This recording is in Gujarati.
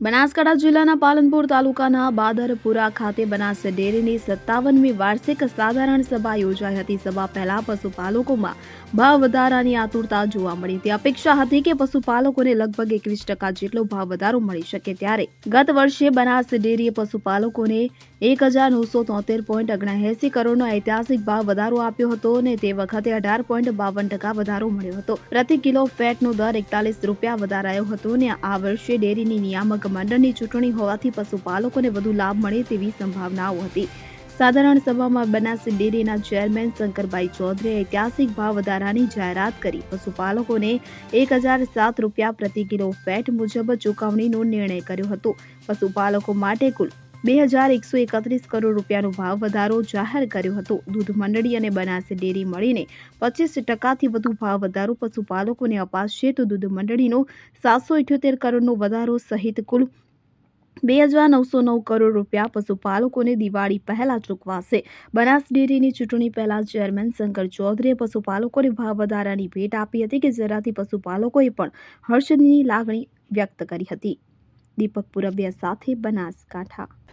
બનાસકાંઠા જિલ્લાના પાલનપુર તાલુકાના બાદરપુરા ખાતે બનાસ ડેરીની સત્તાવનમી વાર્ષિક સાધારણ સભા યોજાઈ હતી. સભા પહેલા પશુપાલકોમાં ભાવ વધારાની આતુરતા જોવા મળી. હતી અપેક્ષા હતી કે પશુપાલકોને લગભગ એકવીસ ટકા જેટલો ભાવ વધારો મળી શકે ત્યારે ગત વર્ષે બનાસ ડેરીએ પશુપાલકોને એક હજાર નવસો તોતેર પોઈન્ટ ઓગણએંસી કરોડનો ઐતિહાસિક ભાવ વધારો આપ્યો હતો અને તે વખતે અઢાર પોઈન્ટ બાવન ટકા વધારો મળ્યો હતો. પ્રતિ કિલો ફેટનો દર એકતાલીસ રૂપિયા વધારાયો હતો અને આ વર્ષે ડેરીની નિયામક મંડળની ચૂંટણી હોવાથી પશુપાલકોને વધુ લાભ મળે તેવી સંભાવનાઓ હતી. સાધારણ સભામાં બનાસ ડેરીના ચેરમેન શંકરભાઈ ચૌધરીએ ઐતિહાસિક ભાવ વધારાની જાહેરાત કરી. પશુપાલકોને એક હજાર સાત રૂપિયા પ્રતિ કિલો ફેટ મુજબ ચૂકવણીનો નિર્ણય કર્યો હતો. પશુપાલકો માટે કુલ બે હજાર એકસો એકત્રીસ કરોડ રૂપિયાનો ભાવ વધારો જાહેર કર્યો હતો. દૂધ મંડળી અને બનાસ ડેરી મળીને પચીસ ટકાથી વધુ ભાવ વધારો પશુપાલકોને અપાશે તો દૂધ મંડળીનો સાતસો ઇઠ્યોતેર કરોડનો વધારો સહિત કુલ બે હજાર નવસો નવ કરોડ રૂપિયા પશુપાલકોને દિવાળી પહેલાં ચૂકવાશે. બનાસ ડેરીની ચૂંટણી પહેલાં ચેરમેન શંકર ચૌધરીએ પશુપાલકોને ભાવ વધારાની ભેટ આપી હતી કે જેનાથી પશુપાલકોએ પણ હર્ષની લાગણી વ્યક્ત કરી હતી. દીપક પુરબિયા સાથે બનાસકાંઠા